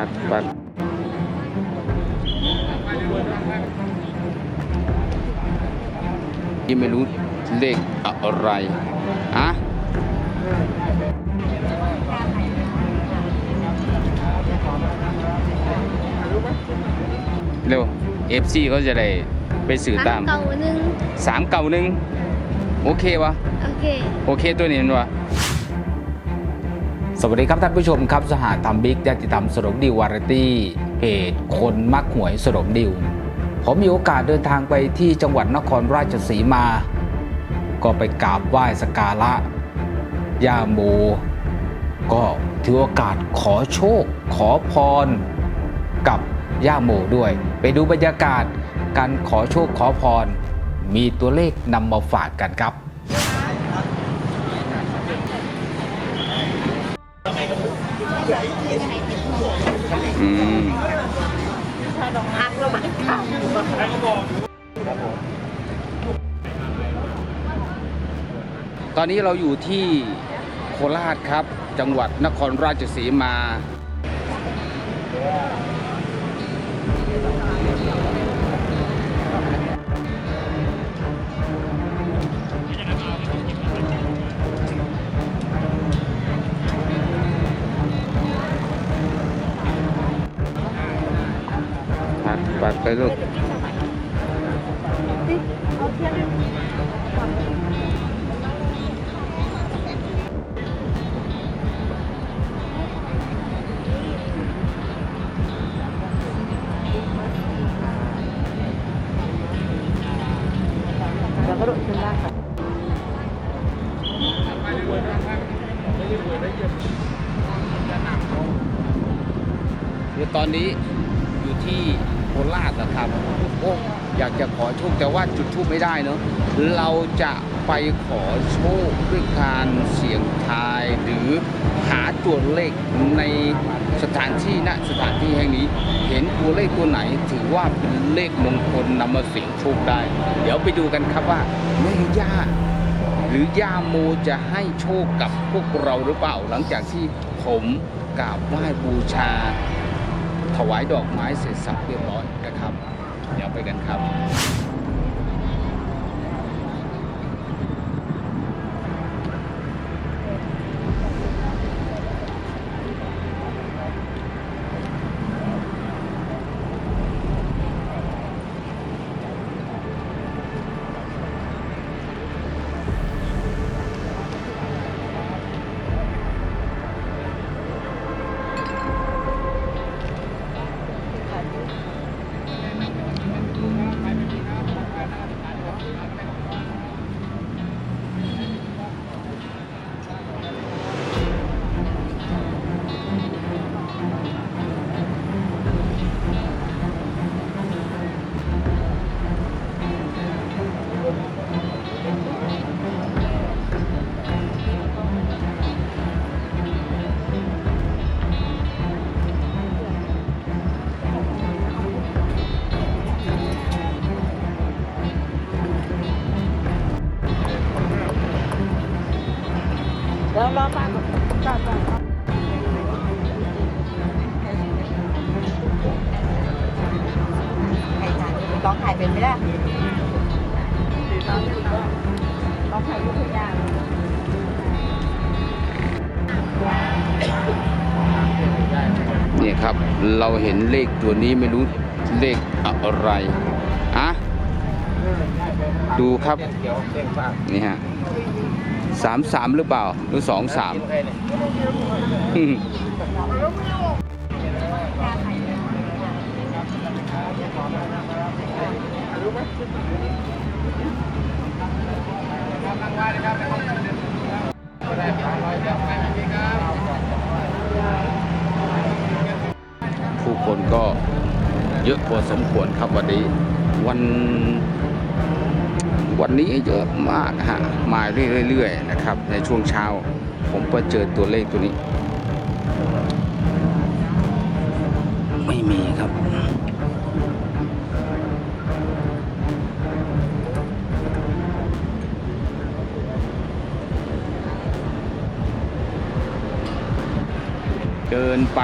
พัดปัดที่ไม่รู้เลขอะไรอะเร็ว FC เขาจะได้ไปสื่อตามเก่าหนึ่งสามเก่าหนึ่งโอเควะโอเค โอเคตัวนี้มันวะ สวัสดีครับท่านผู้ชมครับ สหธรรมบิ๊กได้ติดตามสรุปดิววารตี้เพจคนมักหวยสรุปดิว ผมมีโอกาสเดินทางไปที่จังหวัดนครราชสีมา ก็ไปกราบไหว้สกการะย่าโม ก็ถือโอกาสขอโชค ขอพร กับย่าโมด้วย ไปดูบรรยากาศการขอโชคขอพร มีตัวเลขนำมาฝากกันครับ อืมพักระหว่างขับตอนนี้เราอยู่ที่โคราชครับ จังหวัดนครราชสีมา ปัดปัดไปลูกแล้วก็โดดขึ้นล่างค่ะคือตอนนี้ ราชนะครับโอ้อยากจะขอโชคแต่ว่าจุดทูบไม่ได้เนอะเราจะไปขอโชคด้วยการเสี่ยงทาย หรือหาตัวเลขในสถานที่ณสถานที่แห่งนี้ เห็นตัวเลขตัวไหน ถือว่าเป็นเลขมงคลนำมาเสี่ยงโชคได้ เดี๋ยวไปดูกันครับว่าแม่ย่าหรือย่าโมจะให้โชคกับพวกเราหรือเปล่า หลังจากที่ผมกราบไหว้บูชา ถวายดอกไม้เสร็จสับเรียบร้อยนะครับ เดี๋ยวไปกันครับ แล้วรอป้าก่อนก่อนก่อนลองถ่ายเป็นไหมล่ะลองถ่ายรูปทุกอย่างนี่ครับเราเห็นเลขตัวนี้ไม่รู้เลขอะไรอะดูครับ นี่ฮะ สามสามหรือเปล่า หรือสองสามผู้คนก็เยอะพอสมควรครับวันนี้วัน วันนี้เยอะมากฮะมาเรื่อยๆนะครับ ในช่วงเช้า ผมไปเจอตัวเลขตัวนี้ ไม่มีครับเดินไป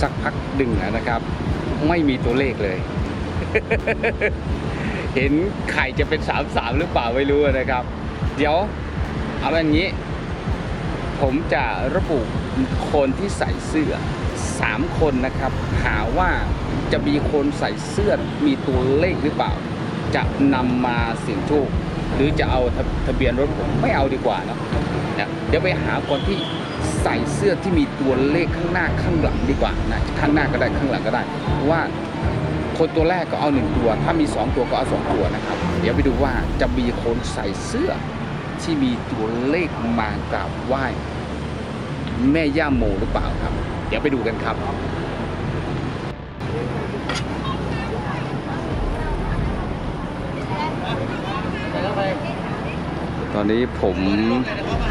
สักพักหนึ่งนะครับ ไม่มีตัวเลขเลย เห็นไข่จะเป็นสามสามหรือเปล่าไม่รู้นะครับ เดี๋ยวเอาอย่างนี้ ผมจะระบุคนที่ใส่เสื้อสามคนนะครับ หาว่าจะมีคนใส่เสื้อมีตัวเลขหรือเปล่า จะนำมาเสี่ยงโชคหรือจะเอาทะทะเบียนรถผมไม่เอาดีกว่าเนะนะเดี๋ยวไปหาคนที่ใส่เสื้อที่มีตัวเลขข้างหน้าข้างหลังดีกว่านะข้างหน้าก็ได้ข้างหลังก็ได้ว่า คนตัวแรกก็เอาหนึ่งตัว ถ้ามีสองตัวก็เอาสองตัวนะครับ เดี๋ยวไปดูว่าจะมีคนใส่เสื้อที่มีตัวเลขมากราบไหว้แม่ย่าโมหรือเปล่าครับ เดี๋ยวไปดูกันครับตอนนี้ผม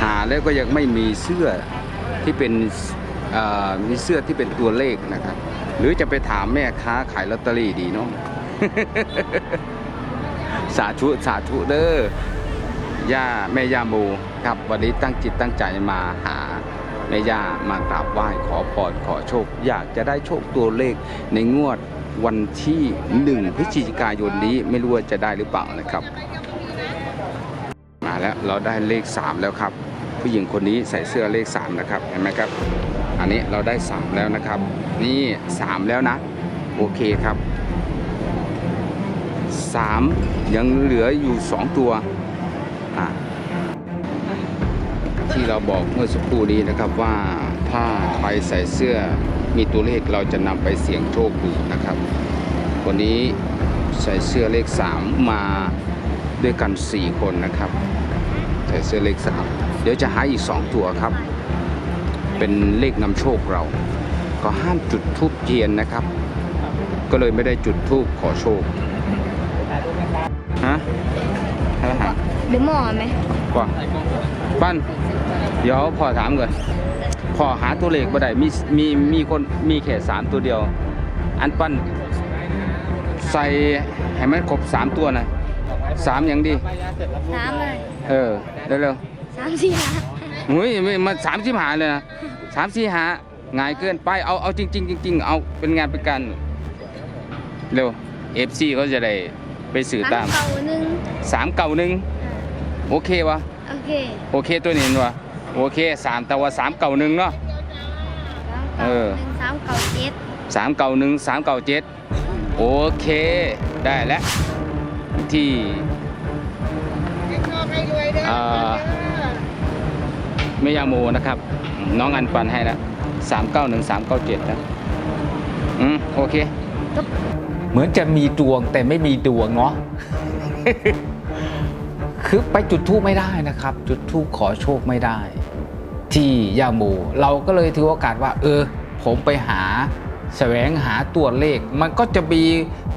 หาแล้วก็ยังไม่มีเสื้อที่เป็นมีเสื้อที่เป็นตัวเลขนะครับ หรือจะไปถามแม่ค้าขายลอตเตอรี่ดีเนาะสาธุสาธุเด้อย่าแม่ย่าโมครับวันนี้ตั้งจิตตั้งใจมาหาแม่ย่ามากราบไหว้ขอพรขอโชค อยากจะได้โชคตัวเลขในงวดวันที่หนึ่งพฤศจิกายนนี้ไม่รู้ว่าจะได้หรือเปล่านะครับ มาแล้วเราได้เลข 3 แล้วครับ ผู้หญิงคนนี้ใส่เสื้อเลข 3 นะครับ เห็นไหมครับ อันนี้เราได้ 3 แล้วนะครับ นี่ 3 แล้วนะ โอเคครับ 3 ยังเหลืออยู่ 2 ตัวอะที่เราบอกเมื่อสักครู่นี้นะครับว่าถ้าใครใส่เสื้อมีตัวเลขเราจะนำไปเสี่ยงโชคดูนะครับ วันนี้ใส่เสื้อเลข 3 มาด้วยกัน 4 คนนะครับ ใส่เสื้อเลข 3 เดี๋ยวจะหาอีก 2 ตัวครับ เป็นเลขนำโชคเรา ก็ห้ามจุดทูบเทียนนะครับ ก็เลยไม่ได้จุดทูบขอโชคฮะอะไรหาหรือหมอไหมกว่าปั้นเดี๋ยวพอถามก่อนพอหาตัวเลขบ่ได้มีมีมีคนมีแค่สามตัวเดียว อันปั้นใส่ให้มันครบสามตัวนะสามอย่างดีสามเลยเออเร็วสามสี่ห้า ๆหุ้ยไม่มันสามสิบหาเลยนะสามสี่หาง่ายเกินไปเอาเอาจริงๆจริงๆเอาเป็นงานเป็นการเร็วเอฟซีเขาจะได้ไปสื่อตามเก่าหนึ่งสามเก่าหนึ่งโอเควะโอเคโอเคตัวนี้วะโอเคสามแต่ว่าสามเก่าหนึ่งเนาะสามเอเก่าอหนึ่งสามเก่าเจ็ดสามเก่าหนึ่งสามเก่าเจ็ดโอเคได้แล้วที่อ่า เมยาโมนะครับ น้องอันปันให้แล้วสามเก้าหนึ่งสามเก้าเจ็ดนะอืมโอเค เหมือนจะมีดวงแต่ไม่มีดวงเนาะคือไปจุดทูปไม่ได้นะครับ จุดทูปขอโชคไม่ได้ ที่ย่าโมเราก็เลยถือโอกาสว่า เออ ผมไปหาแสวงหาตัวเลข มันก็จะมี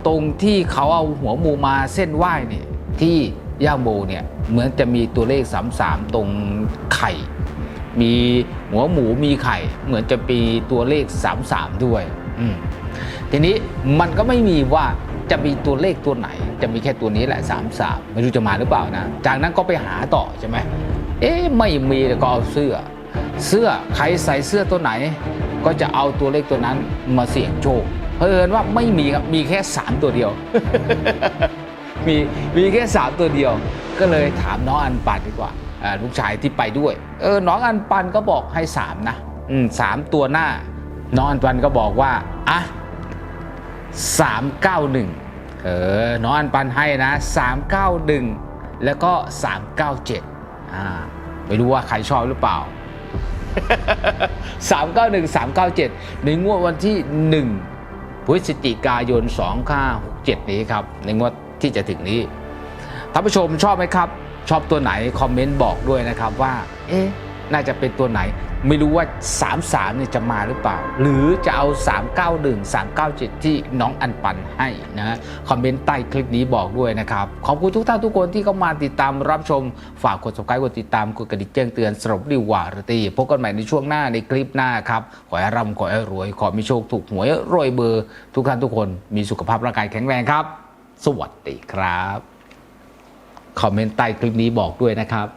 ตรงที่เขาเอาหัวหมูมาเส้นไหว้เนี่ยที่ ย่าโมเนี่ยเหมือนจะมีตัวเลข 33 ตรงไข่ มีหัวหมูมีไข่ เหมือนจะมีตัวเลข 33 ด้วยทีนี้มันก็ไม่มีว่าจะมีตัวเลขตัวไหน จะมีแค่ตัวนี้แหละ3 3ไม่รู้จะมาหรือเปล่านะ จากนั้นก็ไปหาต่อใช่ไหมเอ๊ะไม่มีก็เอาเสื้อ เสื้อใครใส่เสื้อตัวไหน ก็จะเอาตัวเลขตัวนั้นมาเสี่ยงโชคเพิ่นว่าไม่มีครับมีแค่ 3 ตัวเดียว มีมีแค่3ตัวเดียว ก็เลยถามน้องอันปันดีกว่าลูกชายที่ไปด้วย เออน้องอันปันก็บอกให้3นะอืมสามตัวหน้า น้องอันปันก็บอกว่าอะ391เก้าหนึ่งเออน้องอันปันให้นะ391แล้วก็397อ่าไม่รู้ว่าใครชอบหรือเปล่า391 397ในงวดวันที่1พฤศจิกายน 2567 นี้ครับ ในงวด ที่จะถึงนี้ท่านผู้ชมชอบไหมครับ ชอบตัวไหนคอมเมนต์บอกด้วยนะครับว่า เอ๊ะน่าจะเป็นตัวไหน ไม่รู้ว่า 33เนี่ยจะมาหรือเปล่า หรือจะเอา 391 397 ที่น้องอันปันให้นะคอมเมนต์ใต้คลิปนี้บอกด้วยนะครับ ขอบคุณทุกท่านทุกคนที่เข้ามาติดตามรับชม ฝากกด subscribe กดติดตามกดกระดิ่งแจ้งเตือนสรุปดีวารตีพบกันใหม่ในช่วงหน้าในคลิปหน้าครับ ขอให้ร่ำขอให้รวย ขอมีโชคถูกหวยรวยเบอร์ ทุกท่านทุกคนมีสุขภาพร่างกายแข็งแรงครับ สวัสดีครับ คอมเมนต์ใต้คลิปนี้บอกด้วยนะครับ